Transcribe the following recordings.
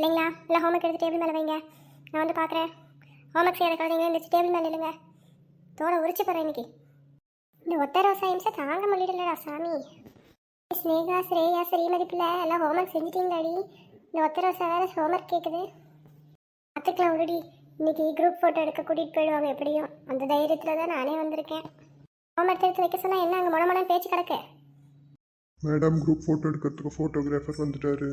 இல்லைங்களா? இல்லை ஹோம்ஒர்க் எடுத்து டேபிள் மேலே வைங்க. நான் வந்து பார்க்குறேன். ஹோம்ஒர்க் செய்யாத குழந்தைங்க இந்த டேபிள் மேலே இல்லைங்க தோட உரிச்சு போகிறேன் இன்னைக்கு. இந்த ஒத்த ரோசா இம்சை தாங்க முடியலடா சாமி. ஸ்னேகா ஸ்ரேயா ஸ்ரீமதி பிள்ளை எல்லாம் ஹோம்ஒர்க் செஞ்சிட்டீங்களாடி? இந்த ஒத்த ரோசா வேறு ஹோம்ஒர்க் கேட்குது பார்த்துக்கலாம் உருடி இன்னைக்கு குரூப் ஃபோட்டோ எடுக்க கூட்டிகிட்டு போயிடுவாங்க எப்படியும். அந்த தைரியத்தில் தான் நானே வந்திருக்கேன். ஹோம்ஒர்க் எடுத்து வைக்க சொன்னால் என்ன அங்கே மொன பேச்சு கிடக்கு? மேடம் குரூப் ஃபோட்டோ எடுக்கிறதுக்கு ஃபோட்டோகிராஃபர் வந்துட்டாரு.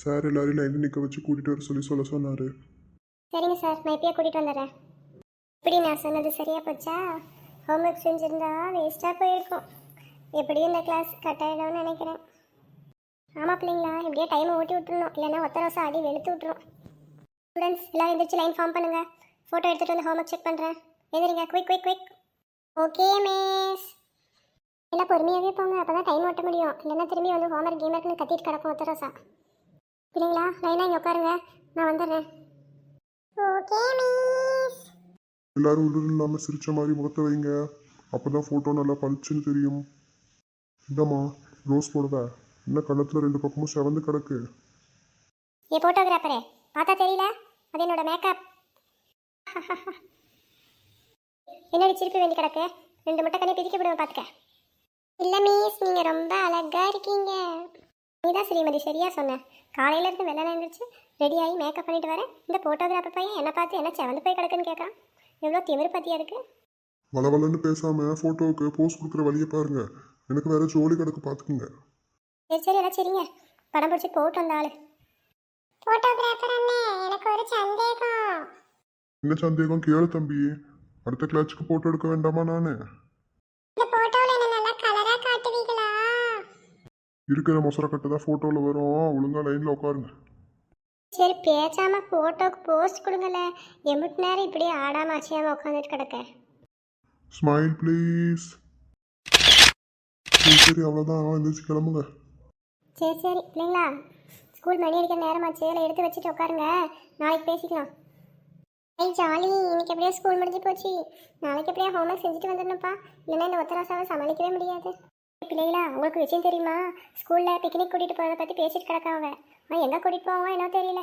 சார் எல்லாரையும் லைனில் நிற்க வச்சு கூட்டிகிட்டு வர சொல்லி சொல்ல சொன்னார். சரிங்க சார் நான் இப்பயே கூட்டிகிட்டு வந்துடுறேன். இப்படி நான் சொன்னது சரியா போச்சா? ஹோம்ஒர்க் செஞ்சுருந்தா வேஸ்ட்டாக போயிருக்கும். எப்படியும் இந்த கிளாஸ் கட் ஆகிடும்னு நினைக்கிறேன். ஆமாம் பிள்ளைங்களா இப்படியே டைமை ஓட்டி விட்டுருணும் இல்லைன்னா ஒத்த ரோசம் அடி வெளுத்து விட்டுரும். ஸ்டூடெண்ட்ஸ் எல்லாம் எந்திரிச்சு லைன் ஃபார்ம் பண்ணுங்க. ஃபோட்டோ எடுத்துகிட்டு வந்து ஹோம்ஒர்க் செக் பண்ணுறேன் எழுதுறீங்க? Quick quick quick okay miss எல்லாம் பொறுமையாகவே போங்க. அப்போ தான் டைம் ஓட்ட முடியும். இல்லைன்னா திரும்பி வந்து ஹோம்ஒர்க் கேம் இருக்குன்னு கத்திட்டு கிடக்கும் ஒத்த ரோசா. பிள்ளைங்களா லைனாக இங்கே உட்காருங்க. நான் வந்துடுறேன். ஓகே மிஸ் எல்லாரும் உடல் இல்லாமல் சிரிச்ச மாதிரி முகத்தை வைங்க. அப்போ தான் ஃபோட்டோ நல்லா பளிச்சுன்னு தெரியும். இந்தம்மா ரோஸ் போடுவ. என்ன கண்ணத்தில் ரெண்டு பக்கமும் செவந்து கிடக்கு. ஏ போட்டோகிராஃபரே பார்த்தா தெரியல? அது என்னோட மேக்கப் என்னடி சிரிப்பு வேண்டி கிடக்கு? ரெண்டு முட்டை கண்ணி பிரிக்க விடுவேன் பார்த்துக்க இல்லை மிஸ் நீங்கள் ரொம்ப அழகா இருக்கீங்க. நீதான் ஸ்ரீமதி சரியா சொன்ன. காலையில இருந்து வெள்ளை எழுந்திரிச்சு ரெடி ஆகி மேக்கப் பண்ணிட்டு வரேன். இந்த போட்டோகிராஃபர் பையன் என்னை பார்த்து என்ன செவந்து போய் கிடக்குன்னு கேட்குறான். எவ்வளோ திமிரு பத்தியா இருக்கு வளவலன்னு பேசாமல் ஃபோட்டோவுக்கு போஸ் கொடுக்குற வழியை பாருங்க. எனக்கு வேற ஜோலி கிடக்கு பார்த்துக்குங்க சரி சரி எல்லாம் சரிங்க. படம் பிடிச்சி போட்டு வந்த ஆளு. போட்டோகிராஃபர் அண்ணே எனக்கு ஒரு சந்தேகம். என்ன சந்தேகம்? கேளு தம்பி. அடுத்த கிளாஸுக்கு ஃபோட்டோ எடுக்க வேண்டாமா நான் இந்த போட்டோவில் என்ன நல்லா கலராக காட்டுவீங்களா இருக்கிற மொசரை கட்டு தான் ஃபோட்டோவில் வரும். ஒழுங்கா லைனில் உட்காருங்க. சரி பேசாம போட்டோக்கு போஸ்ட் கொடுங்கல. எம்பிட்டு நேரம் இப்படியே ஆடாம அசையாம உட்காந்துட்டு கிடக்க? ஸ்மைல் ப்ளீஸ் சரி சரி அவ்வளோதான் எந்திரிச்சு கிளம்புங்க. சரி சரி இல்லைங்களா ஸ்கூல் மணி அடிக்கிற நேரமாச்சு. இல்லை எடுத்து வச்சுட்டு உட்காருங்க. நாளைக்கு பேசிக்கலாம். ஐ ஜாலி. இன்னைக்கு எப்படியோ ஸ்கூல் முடிஞ்சு போச்சு. நாளைக்கு எப்படியா ஹோம்ஒர்க் செஞ்சுட்டு வந்துடணும்ப்பா. இல்லைன்னா இந்த ஒத்தராசாவை சமாளிக்கவே முடியாது. பிள்ளைங்களா உங்களுக்கு விஷயம் தெரியுமா? ஸ்கூலில் பிக்னிக் கூட்டிகிட்டு போகிறத பற்றி பேசிட்டு கிடக்காங்க ஆனால் எங்கே கூட்டிகிட்டு போவோம் என்னோ தெரியல.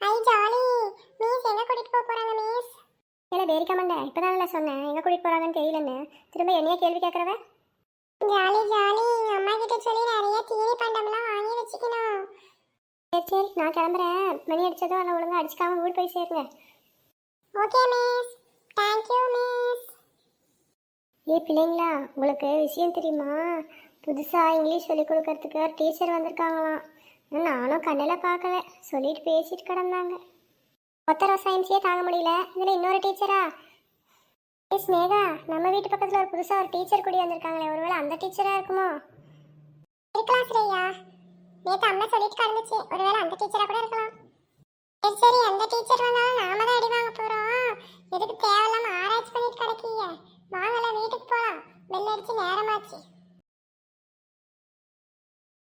ஐ ஜாலி. மிஸ் எங்கே கூட்டிகிட்டு போக போகிறாங்க மிஸ் இல்லை பேரிக்காமண்ட இப்போ தான் சொன்னேன். எங்கே கூட்டிகிட்டு போகிறாங்கன்னு தெரியலன்னு. திரும்ப என்னைய கேள்வி கேட்குறவ? Jolly jolly. அம்மா கிட்ட சொல்லி நிறைய தீனி பண்டம்லாம் வாங்கி வச்சுக்கணும். சரி சரி. நான் கிளம்புறேன். மணி அடிச்சதும் அதை ஒழுங்கா அடிச்சுக்காம வீடு போய் சேருங்க. Okay miss thank you miss ஏ பிள்ளைங்களா உங்களுக்கு விஷயம் தெரியுமா? புதுசாக இங்கிலீஷ் சொல்லிக் கொடுக்கறதுக்கு ஒரு டீச்சர் வந்திருக்காங்களாம். நானும் கண்ணில் பார்க்கல. சொல்லிட்டு பேசிட்டு கிடந்தாங்க. ஒத்தர சயின்ஸே தாங்க முடியல. இதில் இன்னொரு டீச்சரா ஏ ஸ்னேகா நம்ம வீட்டு பக்கத்தில் ஒரு புதுசாக ஒரு டீச்சர் கூடி வந்திருக்காங்களே. ஒருவேளை அந்த டீச்சராக இருக்குமோ? இருக்கலாம் ஸ்ரேயா நேற்று அம்மா சொல்லிட்டு கிடந்துச்சு. ஒருவேளை அந்த டீச்சராக கூட இருக்கலாம். சரி சரி அந்த டீச்சர் வந்தாலும் நாம தான் அடி வாங்க போகிறோம் எதுக்கு தேவையில்லாமல் ஆராய்ச்சி பண்ணி பெல் அடிச்சு நேரமாச்சு.